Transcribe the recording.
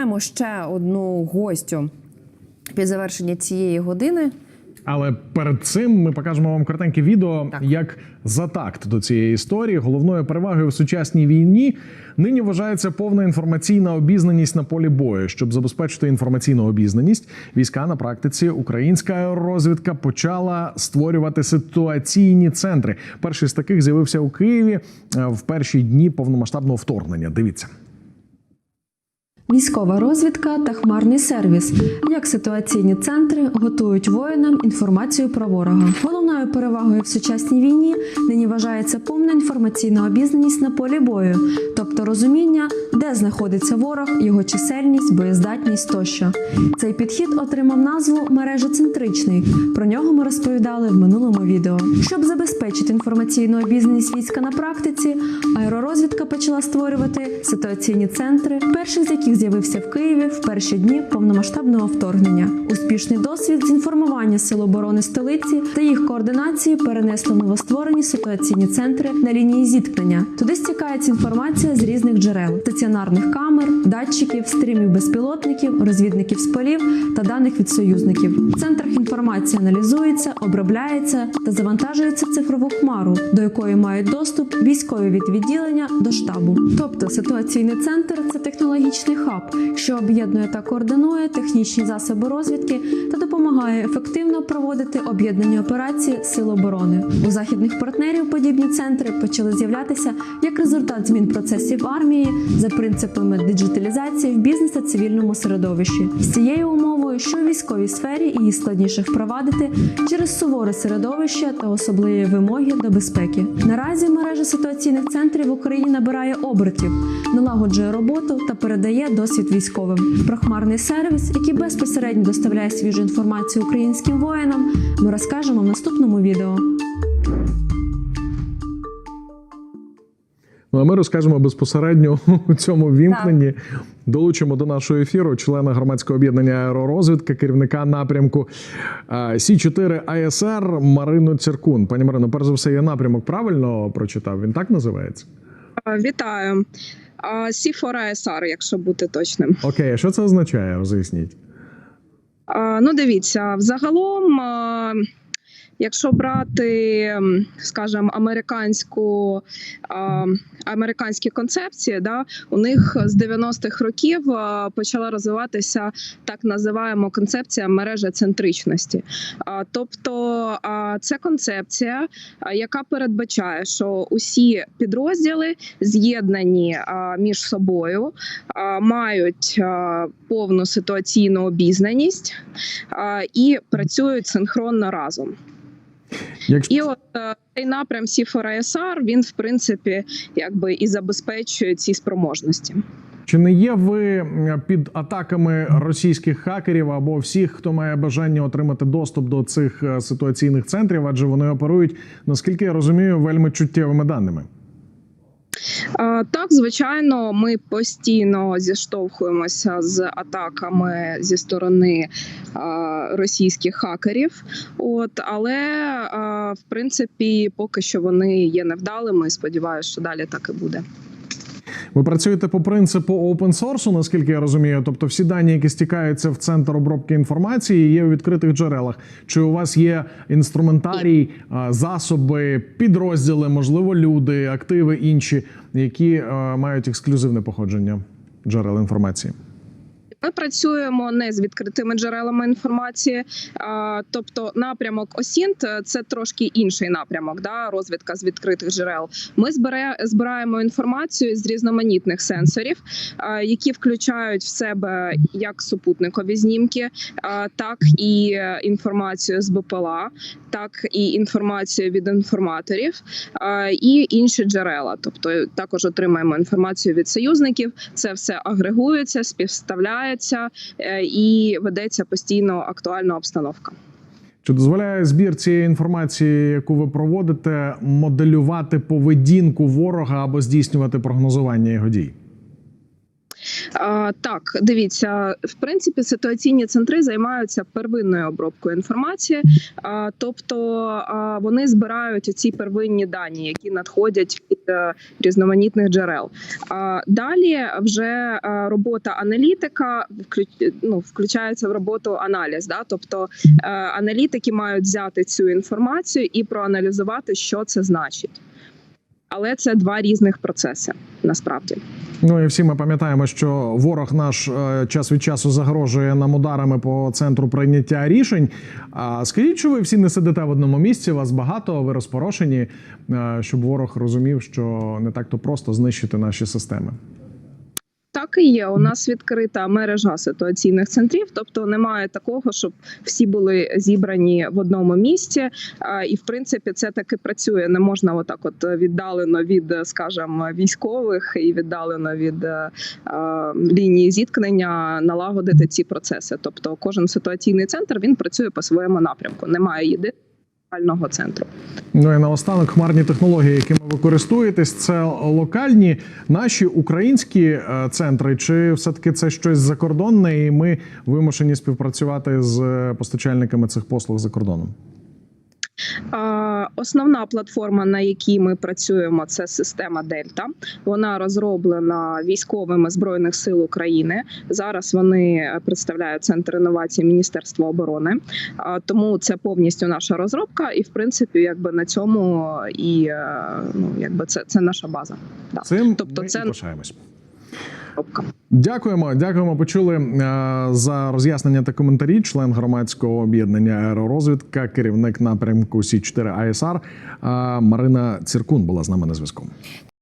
маємо ще одну гостю під завершення цієї години. Але перед цим ми покажемо вам коротеньке відео, Так. як за такт до цієї історії головною перевагою в сучасній війні нині вважається повна інформаційна обізнаність на полі бою. Щоб забезпечити інформаційну обізнаність, війська на практиці українська аеророзвідка почала створювати ситуаційні центри. Перший з таких з'явився у Києві е, в перші дні повномасштабного вторгнення. Дивіться. Військова розвідка та хмарний сервіс. Як ситуаційні центри готують воїнам інформацію про ворога. Головною перевагою в сучасній війні нині вважається повна інформаційна обізнаність на полі бою, тобто розуміння, де знаходиться ворог, його чисельність, боєздатність тощо. Цей підхід отримав назву мережоцентричний. Про нього ми розповідали в минулому відео. Щоб забезпечити інформаційну обізнаність війська на практиці, аеророзвідка почала створювати ситуаційні центри, перший з яких з'явився в Києві в перші дні повномасштабного вторгнення. Успішний досвід з інформування сил оборони столиці та їх координації перенесли новостворені ситуаційні центри на лінії зіткнення. Туди стікається інформація з різних джерел: стаціонарних камер, датчиків, стрімів безпілотників, розвідників з полів та даних від союзників. В центрах інформація аналізується, обробляється та завантажується цифрову хмару, до якої мають доступ військові від відділення до штабу. Тобто ситуаційний центр це технологічний хаб, що об'єднує та координує технічні засоби розвідки та допомагає ефективно проводити об'єднані операції сил оборони. У західних партнерів подібні центри почали з'являтися як результат змін процесів армії за принципами диджиталізації в бізнес та цивільному середовищі. З цією умовою, що в військовій сфері її складніше впровадити через суворе середовище та особливі вимоги до безпеки. Наразі мережа ситуаційних центрів в Україні набирає обертів, налагоджує роботу та передає досвід військовим. Про хмарний сервіс, який безпосередньо доставляє свіжу інформацію українським воїнам, ми розкажемо в наступному відео. Ну а ми розкажемо безпосередньо у цьому вімкненні. Долучимо до нашого ефіру члена громадського об'єднання аеророзвідка, керівника напрямку Сі 4 АСР Марину Ціркун. Пані Марино, перш за все, я напрямок правильно прочитав. Він так називається? Вітаю. C4ISR, якщо бути точним. Окей, а що це означає? Роз'ясніть. Ну, дивіться, взагалом, якщо брати, скажімо, американську американські концепції, да, у них з 90-х років почала розвиватися так називаємо концепція мережецентричності. А, Тобто це концепція, яка передбачає, що усі підрозділи з'єднані між собою, мають повну ситуаційну обізнаність і працюють синхронно разом. Якщо І от е, цей напрям C4ISR, він в принципі якби і забезпечує ці спроможності. чи не є ви під атаками російських хакерів або всіх, хто має бажання отримати доступ до цих е, ситуаційних центрів, адже вони оперують, наскільки я розумію, вельми чуттєвими даними? Е, Так, звичайно, ми постійно зіштовхуємося з атаками зі сторони е, російських хакерів. От але е, в принципі, поки що вони є невдалими. Сподіваюся, що далі так і буде. Ви працюєте по принципу open source, наскільки я розумію. Тобто, всі дані, які стікаються в центр обробки інформації, є у відкритих джерелах. Чи у вас є інструментарій, засоби, підрозділи, можливо, люди, активи інші, які мають ексклюзивне походження джерел інформації? Ми працюємо не з відкритими джерелами інформації, тобто напрямок ОСІНТ – це трошки інший напрямок, да, розвідка з відкритих джерел. Ми збираємо інформацію з різноманітних сенсорів, які включають в себе як супутникові знімки, так і е, інформацію з БПЛА, так і інформацію від інформаторів і інші джерела. Тобто також отримаємо інформацію від союзників. Це все агрегується, співставляється е, і ведеться постійно актуальна обстановка. Чи дозволяє збір цієї інформації, яку ви проводите, моделювати поведінку ворога або здійснювати прогнозування його дій? Так, дивіться, в принципі, ситуаційні центри займаються первинною обробкою інформації, тобто вони збирають ці первинні дані, які надходять від е, різноманітних джерел. Далі вже е, робота аналітика ну, включається в роботу аналіз. Да? Тобто е, аналітики мають взяти цю інформацію і проаналізувати, що це значить. Але це два різних процеси насправді. Ну і всі ми пам'ятаємо, що ворог наш е, час від часу загрожує нам ударами по центру прийняття рішень. А скажіть, що ви всі не сидите в одному місці? Вас багато, ви розпорошені, е, щоб ворог розумів, що не так то просто знищити наші системи. Так і є. У нас відкрита мережа ситуаційних центрів, тобто немає такого, щоб всі були зібрані в одному місці. І в принципі це таки працює. Не можна отак, от віддалено від, скажімо, військових і віддалено від е, е, лінії зіткнення налагодити ці процеси. Тобто, кожен ситуаційний центр він працює по своєму напрямку. Немає єдиного центру. Ну і наостанок хмарні технології, якими ви користуєтесь, це локальні наші українські е, центри, чи все-таки це щось закордонне, і ми вимушені співпрацювати з е, постачальниками цих послуг за кордоном? Основна платформа, на якій ми працюємо, це система Дельта. Вона розроблена військовими збройних сил України. Зараз вони представляють центр інновацій Міністерства оборони. Тому це повністю наша розробка, і в принципі, якби на цьому і е, ну якби це, це наша база. Цим Тобто ми це- і пишаємось. Дякуємо, дякуємо. Почули е, за роз'яснення та коментарі. Член громадського об'єднання аеророзвідка, керівник напрямку Сі 4 АСР е, Марина Циркун була з нами на зв'язку.